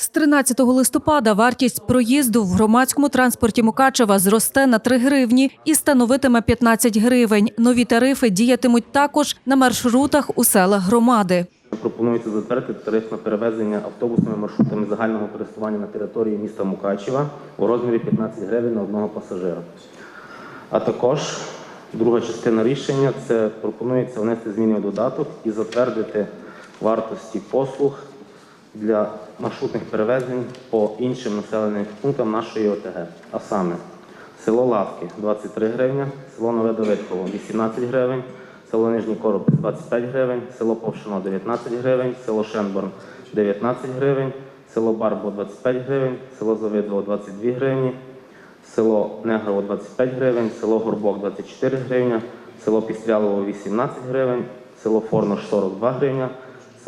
З 13 листопада вартість проїзду в громадському транспорті Мукачева зросте на 3 гривні і становитиме 15 гривень. Нові тарифи діятимуть також на маршрутах у селах громади. Пропонується затвердити тариф на перевезення автобусними маршрутами загального користування на території міста Мукачева у розмірі 15 гривень на одного пасажира. А також друга частина рішення це пропонується внести зміни в додаток і затвердити вартості послуг для маршрутних перевезень по іншим населеним пунктам нашої ОТГ. А саме село Лавки 23 гривня, село Нове Давидково 18 гривень, село Нижній Короб 25 гривень, село Повшино 19 гривень, село Шенборн 19 гривень, село Барбо 25 гривень, село Завидово 22 гривні, село Негрово 25 гривень, село Горбок 24 гривня, село Пістрялово 18 гривень, село Форнош 42 гривня,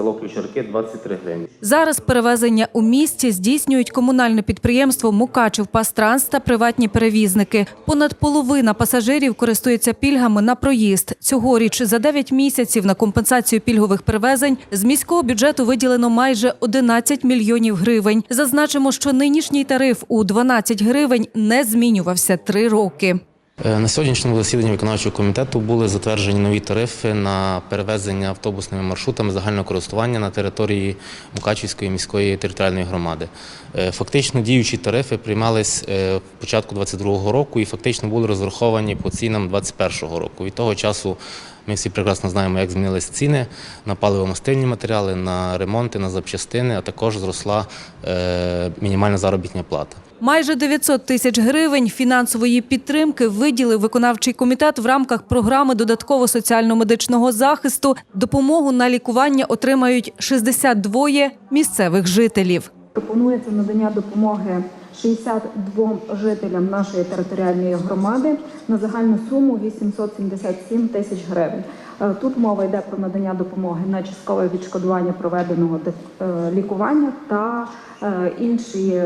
село Ключарки 23 гривні. Зараз перевезення у місті здійснюють комунальне підприємство Мукачев Пастранс та приватні перевізники. Понад половина пасажирів користується пільгами на проїзд. Цьогоріч за 9 місяців на компенсацію пільгових перевезень з міського бюджету виділено майже 11 мільйонів гривень. Зазначимо, що нинішній тариф у 12 гривень не змінювався три роки. Е, На сьогоднішньому засіданні виконавчого комітету були затверджені нові тарифи на перевезення автобусними маршрутами загального користування на території Мукачівської міської територіальної громади. Е, Фактично діючі тарифи приймались е, початку 2022 року і фактично були розраховані по цінам 2021 року. Від того часу ми всі прекрасно знаємо, як змінились ціни на паливо-мастильні матеріали, на ремонти, на запчастини, а також зросла е, мінімальна заробітна плата. Майже 900 тисяч гривень фінансової підтримки виділив виконавчий комітет в рамках програми додатково соціально-медичного захисту. Допомогу на лікування отримають 62 місцевих жителів. Пропонується надання допомоги 62 жителям нашої територіальної громади на загальну суму 877 тисяч гривень. Е, Тут мова йде про надання допомоги на часткове відшкодування проведеного е, лікування та е, інші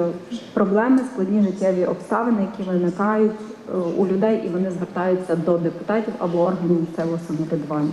проблеми, складні життєві обставини, які виникають у людей, і вони звертаються до депутатів або органів місцевого самоврядування.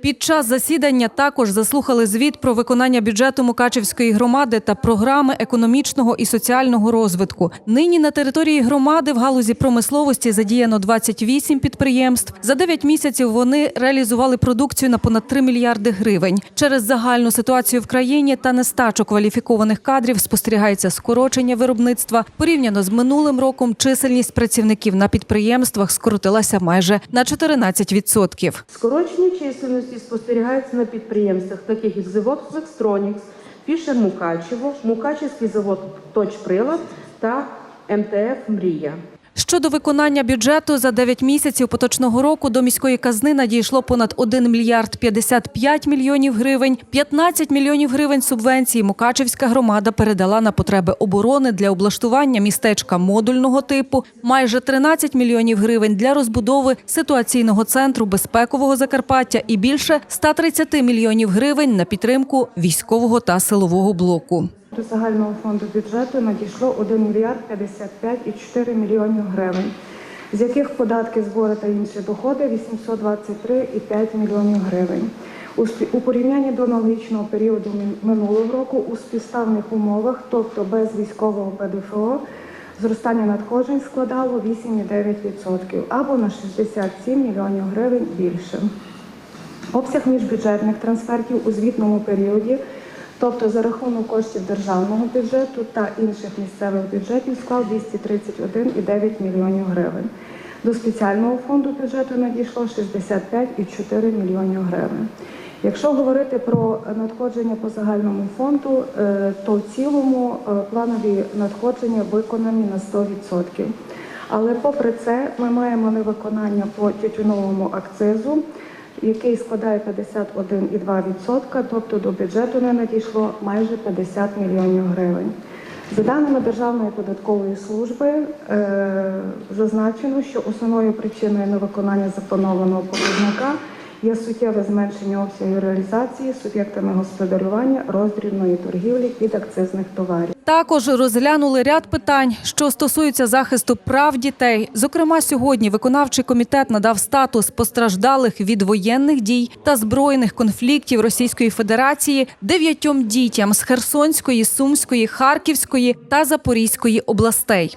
Під час засідання також заслухали звіт про виконання бюджету Мукачевської громади та програми економічного і соціального розвитку. Нині на території громади в галузі промисловості задіяно 28 підприємств. За 9 місяців вони реалізували продукцію на понад 3 мільярди гривень. Через загальну ситуацію в країні та нестачу кваліфікованих кадрів спостерігається скорочення виробництва. Порівняно з минулим роком чисельність працівників на підприємствах скоротилася майже на 14%. Скорочення чисельності спостерігається на підприємствах, таких як завод Флекстронікс, Фішер Мукачево, Мукачевський завод Точприлад та МТФ Мрія. Щодо виконання бюджету за 9 місяців поточного року до міської казни надійшло понад 1 мільярд 55 мільйонів гривень. 15 мільйонів гривень субвенції Мукачевська громада передала на потреби оборони для облаштування містечка модульного типу, майже 13 мільйонів гривень для розбудови ситуаційного центру безпекового Закарпаття і більше 130 мільйонів гривень на підтримку військового та силового блоку. До загального фонду бюджету надійшло 1 мільярд 55,4 мільйонів гривень, з яких податки, збори та інші доходи 823,5 мільйонів гривень. У порівнянні до аналогічного періоду минулого року у співставних умовах, тобто без військового ПДФО, зростання надходжень складало 8,9% або на 67 мільйонів гривень більше. Обсяг міжбюджетних трансфертів у звітному періоді, тобто за рахунок коштів державного бюджету та інших місцевих бюджетів, склав 231,9 мільйонів гривень. До спеціального фонду бюджету надійшло 65,4 мільйонів гривень. Якщо говорити про надходження по загальному фонду, е, то в цілому е, планові надходження виконані на 100%. Але попри це, ми маємо невиконання по тютюновому акцизу, який складає 51,2%, тобто до бюджету не надійшло майже 50 мільйонів гривень. За даними Державної податкової служби, е, зазначено, що основною причиною невиконання запланованого показника є суттєве зменшення обсягів реалізації суб'єктами господарювання роздрібної торгівлі від акцизних товарів. Також розглянули ряд питань, що стосуються захисту прав дітей. Зокрема, сьогодні виконавчий комітет надав статус постраждалих від воєнних дій та збройних конфліктів Російської Федерації дев'ятьом дітям з Херсонської, Сумської, Харківської та Запорізької областей.